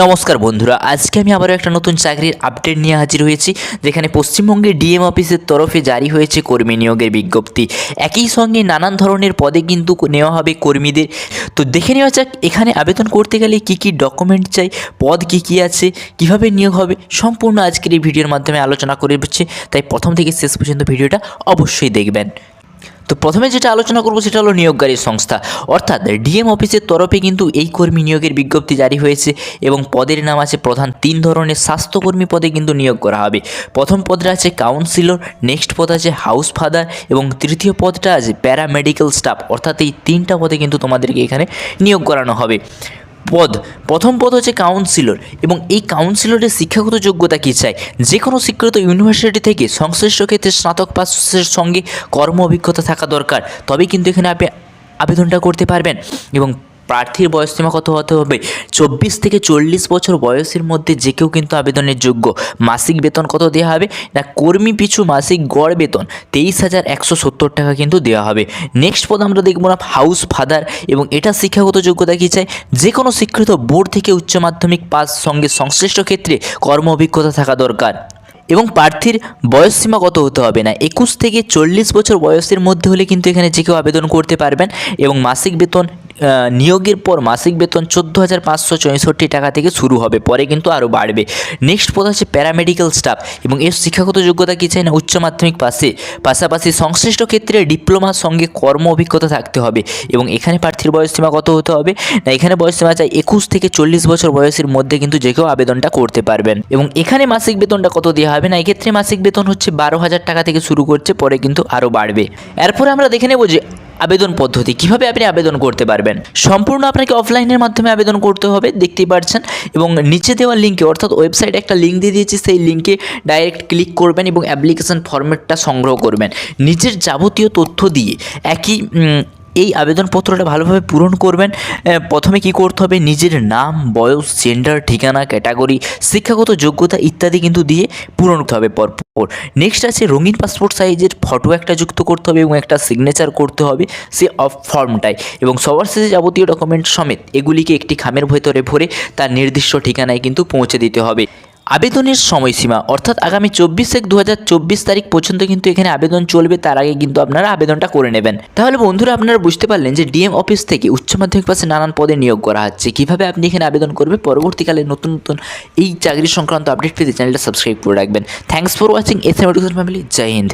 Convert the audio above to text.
নমস্কার বন্ধুরা, আজকে আমি আবারও একটা নতুন চাকরির আপডেট নিয়ে হাজির হয়েছি, যেখানে পশ্চিমবঙ্গে ডিএম অফিসের তরফে জারি হয়েছে কর্মী নিয়োগের বিজ্ঞপ্তি। একই সঙ্গে নানান ধরনের পদে কিন্তু নেওয়া হবে কর্মীদের। তো দেখে নেওয়া যাক, এখানে আবেদন করতে গেলে কি কি ডকুমেন্ট চাই, পদ কি কি আছে, কীভাবে নিয়োগ হবে, সম্পূর্ণ আজকের এই ভিডিওর মাধ্যমে আলোচনা করে তাই প্রথম থেকে শেষ পর্যন্ত ভিডিওটা অবশ্যই দেখবেন। তো প্রথমে যেটা আলোচনা করব সেটা হলো নিয়োগকারী সংস্থা। অর্থাৎ ডিএম অফিসের তরফে কিন্তু এই কর্মী নিয়োগের বিজ্ঞপ্তি জারি হয়েছে এবং পদের নাম আছে প্রধান তিন ধরনের স্বাস্থ্যকর্মী পদে কিন্তু নিয়োগ করা হবে। প্রথম পদটা আছে কাউন্সিলর নেক্সট পদ আছে হাউস ফাদার এবং তৃতীয় পদটা আছে প্যারামেডিক্যাল স্টাফ অর্থাৎ এই তিনটা পদে কিন্তু তোমাদেরকে এখানে নিয়োগ করানো হবে। পদ। প্রথম পদ হচ্ছে কাউন্সিলর এবং এই কাউন্সিলরের শিক্ষাগত যোগ্যতা কী চাই? যে কোনো স্বীকৃত ইউনিভার্সিটি থেকে সংশ্লিষ্ট ক্ষেত্রে স্নাতক পাশের সঙ্গে কর্ম অভিজ্ঞতা থাকা দরকার। তবে কিন্তু এখানে আপনি আবেদনটা করতে পারবেন এবং প্রার্থীর বয়সসীমা কত হতে হবে? চব্বিশ থেকে চল্লিশ বছর বয়সের মধ্যে যে কেউ কিন্তু আবেদনের যোগ্য। মাসিক বেতন কত দেওয়া হবে? না, কর্মী পিছু মাসিক গড় বেতন, তেইশ হাজার একশো সত্তর টাকা কিন্তু দেওয়া হবে। নেক্সট পদ আমরা দেখব না হাউস ফাদার এবং এটা শিক্ষাগত যোগ্যতা কী চাই? যে কোনো স্বীকৃত বোর্ড থেকে উচ্চ মাধ্যমিক পাস সঙ্গে সংশ্লিষ্ট ক্ষেত্রে কর্ম অভিজ্ঞতা থাকা দরকার। এবং প্রার্থীর বয়সসীমা কত হতে হবে? না, একুশ থেকে চল্লিশ বছর বয়সের মধ্যে হলে কিন্তু এখানে যে কেউ আবেদন করতে পারবেন এবং মাসিক বেতন নিয়োগের পর মাসিক বেতন চোদ্দ হাজার পাঁচশো চৌষট্টি টাকা থেকে শুরু হবে, পরে কিন্তু আরও বাড়বে। নেক্সট পদ হচ্ছে প্যারামেডিক্যাল স্টাফ এবং এর শিক্ষাগত যোগ্যতা কী চাই না? উচ্চ মাধ্যমিক পাশে। পাশাপাশি সংশ্লিষ্ট ক্ষেত্রে ডিপ্লোমার সঙ্গে কর্ম অভিজ্ঞতা থাকতে হবে এবং এখানে প্রার্থীর বয়সসীমা কত হতে হবে? না, এখানে বয়সসীমা চাই একুশ থেকে চল্লিশ বছর বয়সের মধ্যে কিন্তু যে কেউ আবেদনটা করতে পারবেন। এবং এখানে মাসিক বেতনটা কত দেওয়া হবে? না, এক্ষেত্রে মাসিক বেতন হচ্ছে বারো হাজার টাকা থেকে শুরু করছে, পরে কিন্তু আরও বাড়বে। এরপরে আমরা দেখে নেব যে আবেদন পদ্ধতি, কীভাবে আপনি আবেদন করতে পারবেন? সম্পূর্ণ আপনাকে অফলাইনের মাধ্যমে আবেদন করতে হবে, দেখতেই পারছেন। এবং নিচে দেওয়া লিঙ্কে অর্থাৎ ওয়েবসাইটে একটা লিঙ্ক দিয়ে দিয়েছি, সেই লিঙ্কে ডাইরেক্ট ক্লিক করবেন এবং অ্যাপ্লিকেশন ফর্মেটটা সংগ্রহ করবেন। নিজের যাবতীয় তথ্য দিয়ে, একই এই আবেদনপত্রটা ভালোভাবে পূরণ করবেন। প্রথমে কি করতে হবে? নিজের নাম, বয়স জেন্ডার ঠিকানা ক্যাটাগরি শিক্ষাগত যোগ্যতা ইত্যাদি কিন্তু দিয়ে পূরণ করতে হবে পরপর। নেক্সট আছে রঙিন পাসপোর্ট সাইজের ফটো একটা যুক্ত করতে হবে এবং একটা সিগনেচার করতে হবে সে অফ ফর্মটায় এবং সবার শেষে যাবতীয় ডকুমেন্ট সমেত এগুলিকে একটি খামের ভেতরে ভরে তার নির্দিষ্ট ঠিকানায় কিন্তু পৌঁছে দিতে হবে। আবেদনের সময়সীমা, অর্থাৎ আগামী চব্বিশ এক দু তারিখ পর্যন্ত কিন্তু এখানে আবেদন চলবে, তার আগে কিন্তু আপনারা আবেদনটা করে নেবেন। তাহলে বন্ধুরা, আপনারা বুঝতে পারলেন যে ডিএম অফিস থেকে উচ্চ মাধ্যমিক পাশে নানান পদে নিয়োগ করা হচ্ছে। কীভাবে আপনি এখানে আবেদন করবে, পরবর্তীকালে নতুন নতুন এই চাকরি সংক্রান্ত আপডেট পেতে চ্যানেলটা সাবস্ক্রাইব করে রাখবেন। Thanks for watching S family Joy Hind